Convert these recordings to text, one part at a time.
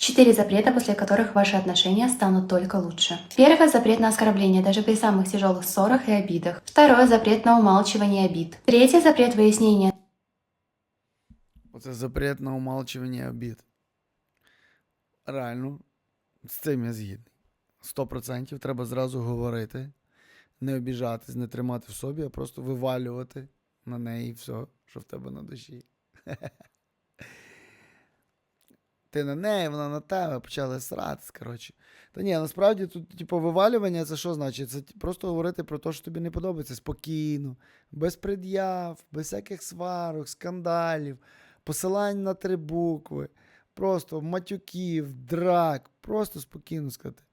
Четыре запрета, после которых ваши отношения станут только лучше. Первый – запрет на оскорбление, даже при самых тяжелых ссорах и обидах. Второй – запрет на умалчивание обид. Третий – запрет выяснения Оце запрет на умалчування обід. Реально, з цим я згідний. Сто процентів треба зразу говорити, не обіжатись, не тримати в собі, а просто вивалювати на неї все, що в тебе на душі. Ти на неї, вона на тебе, почали сратись, коротше. Та ні, насправді тут, типу, вивалювання це що значить? Це просто говорити про те, що тобі не подобається спокійно, без пред'яв, без всяких сварок, скандалів, посилань на три букви, просто матюків, драк, просто спокійно сказати.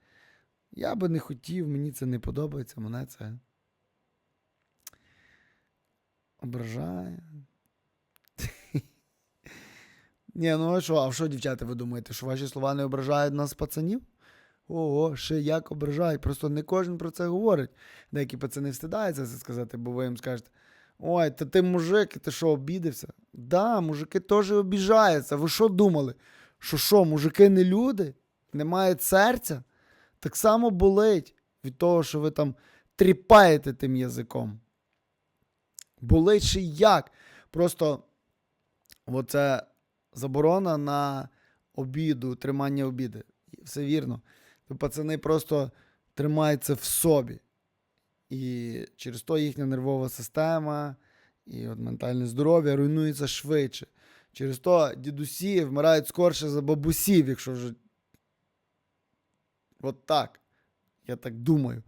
Я би не хотів, мені це не подобається, мене це ображає. Ні, ну а що, а що, дівчата, ви думаєте, що ваші слова не ображають нас, пацанів? Ого, ще як ображають. Просто не кожен про це говорить. Деякі пацани встидаються це сказати, бо ви їм скажете: ой, та ти мужик, ти що, обідався? Да, мужики теж обіжаються. Ви що думали? Що що, мужики не люди? Не мають серця? Так само болить від того, що ви там тріпаєте тим язиком. Болить ще як. Просто оце заборона на обіду, тримання обіди. Все вірно. То пацани просто тримаються в собі. І через то їхня нервова система і от ментальне здоров'я руйнується швидше. Через то дідусі вмирають скорше за бабусів, якщо вже. От так. Я так думаю.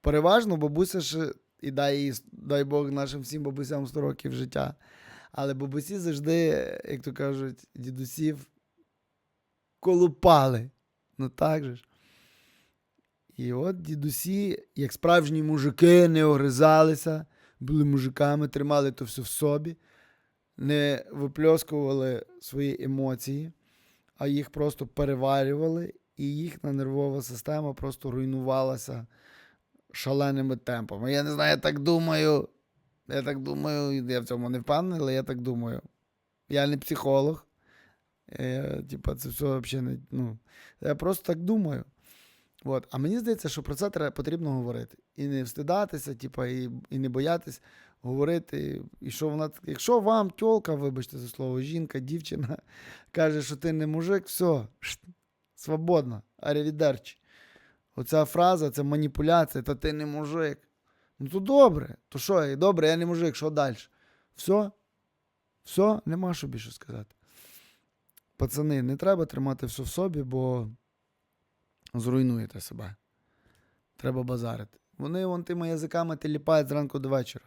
Переважно бабуся ще і дай, дай Бог нашим всім бабусям 100 років життя. Але бабусі завжди, як то кажуть, дідусів колупали. Ну так же ж. І от дідусі, як справжні мужики, не огризалися, були мужиками, тримали то все в собі, не випльоскували свої емоції, а їх просто переварювали, і їхня нервова система просто руйнувалася шаленими темпами. Я не знаю, я так думаю. Я так думаю, я в цьому не впевнений, але я так думаю. Я не психолог. Я, типа, це все взагалі не. Ну, я просто так думаю. От. А мені здається, що про це треба, потрібно говорити. І не встидатися, типа, і, і не боятись говорити. І що вона, якщо вам тьолка, вибачте за слово, жінка, дівчина каже, що ти не мужик, все, свободно, аревідерчі. Оця фраза це маніпуляція, та ти не мужик. Ну то добре. То що, добре, я не мужик, що далі? Все? Все, нема що більше сказати. Пацани, не треба тримати все в собі, бо зруйнуєте себе. Треба базарити. Вони вон тими язиками теліпають зранку до вечора.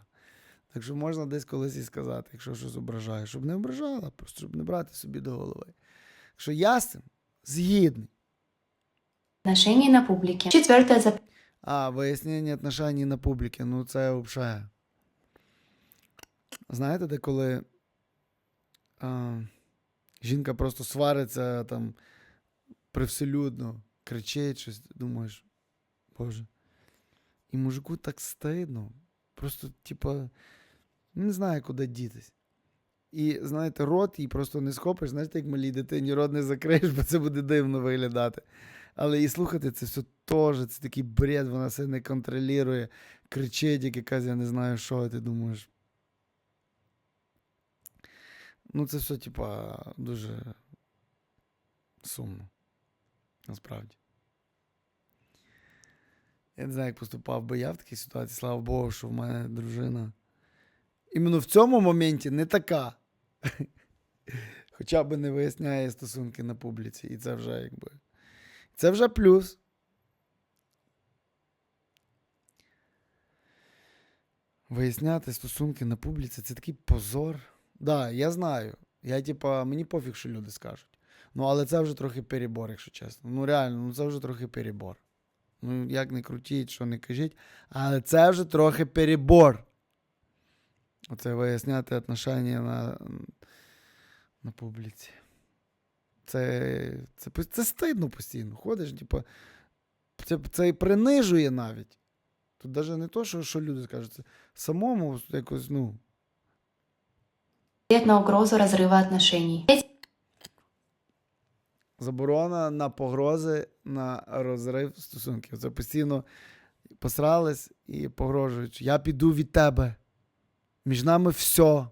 Так що можна десь колись і сказати, якщо щось ображає, щоб не ображала, просто щоб не брати собі до голови. Якщо я з цим згідний. отношений на публике. Четвертое – запрет А, вияснення отношений на публіки. Ну, це взагалі. Знаєте, де коли а, жінка просто свариться там привселюдно, кричить щось, думаєш, Боже. І мужику так стидно. Просто, типа, не знаю, куди дітись. І, знаєте, рот їй просто не схопиш, знаєте, як малій дитині рот не закриєш, бо це буде дивно виглядати. Але і слухати це все теж, це такий бред, вона себе не контролює, кричить, як якась, я не знаю, що, ти думаєш. Ну, це все, типа, дуже сумно. Насправді. Я не знаю, як поступав би я в такій ситуації, слава Богу, що в мене дружина. Іменно в цьому моменті не така. Хоча б не виясняє стосунки на публіці. І це вже якби. Це вже плюс. Виясняти стосунки на публіці це такий позор. Да, я знаю. Я, типа, мені пофіг, що люди скажуть. Ну, але це вже трохи перебор, якщо чесно. Ну, реально, ну це вже трохи перебор. Ну, як не крутіть, що не кажіть, але це вже трохи перебор. Оце виясняти отношення на, на публіці. Це, це, це, стидно постійно. Ходиш, типу, це, це і принижує навіть. Тут навіть не то, що, що люди скажуть, це самому якось, ну. на угрозу разрыва отношений. Заборона на погрози на розрив стосунків. Це постійно посрались і погрожують. Я піду від тебе. Між нами все.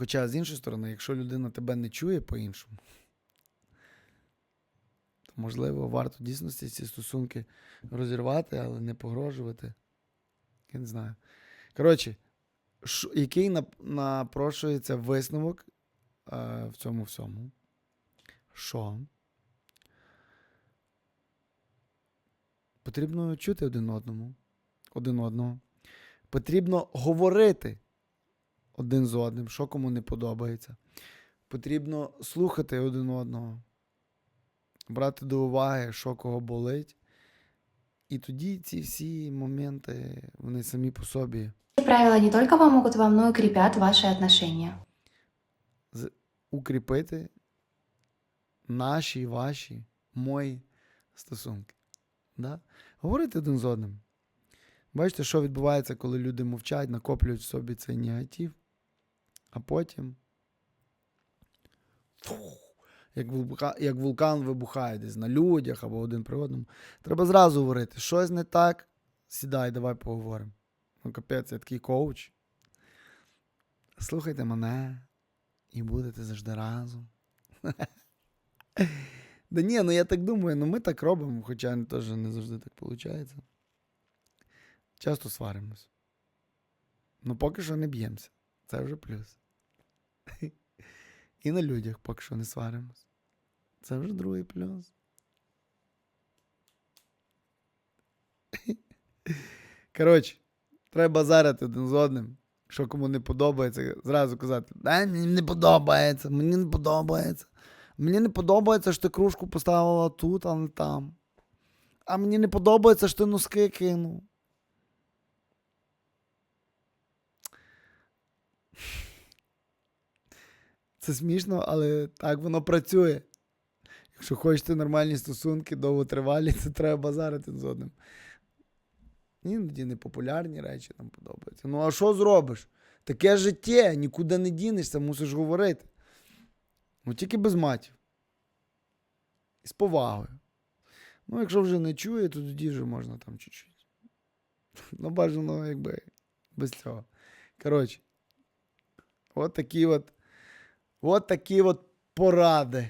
Хоча, з іншої сторони, якщо людина тебе не чує по-іншому, то можливо варто дійсності ці стосунки розірвати, але не погрожувати. Я не знаю. Коротше, який напрошується висновок е, в цьому всьому? Що? Потрібно чути один одному, один одного. Потрібно говорити один з одним, що кому не подобається. Потрібно слухати один одного, брати до уваги, що кого болить. І тоді ці всі моменти, вони самі по собі Эти правила не только помогут вам, но и укрепят ваши отношения. укріпити наші, ваші, мої стосунки. Да? Говорити один з одним. Бачите, що відбувається, коли люди мовчать, накоплюють в собі цей негатив, а потім. фух, Як, вулка, як вулкан вибухає десь на людях або один при одному. Треба зразу говорити, щось не так. Сідай, давай поговоримо. Ну, капець, я такий коуч. Слухайте мене, і будете завжди разом. Да ні, ну я так думаю, ну ми так робимо, хоча теж не завжди так виходить. Часто сваримось. Ну поки що не б'ємося. Це вже плюс. І на людях поки що не сваримось. Це вже другий плюс. Коротше, треба базарити один з одним. Що кому не подобається, зразу казати, да, мені не подобається, мені не подобається. Мені не подобається, що ти кружку поставила тут, а не там. А мені не подобається, що ти носки кинув. Це смішно, але так воно працює. Якщо хочете нормальні стосунки, довготривалі, це треба базарити з одним. Іноді непопулярні речі нам подобаються. Ну, а що зробиш? Таке життя, нікуди не дінешся, мусиш говорити. Ну, тільки без матів. І з повагою. Ну, якщо вже не чує, то тоді вже можна там чуть-чуть. Ну, бажано, якби без цього. Коротше, от такі от, от такі от поради.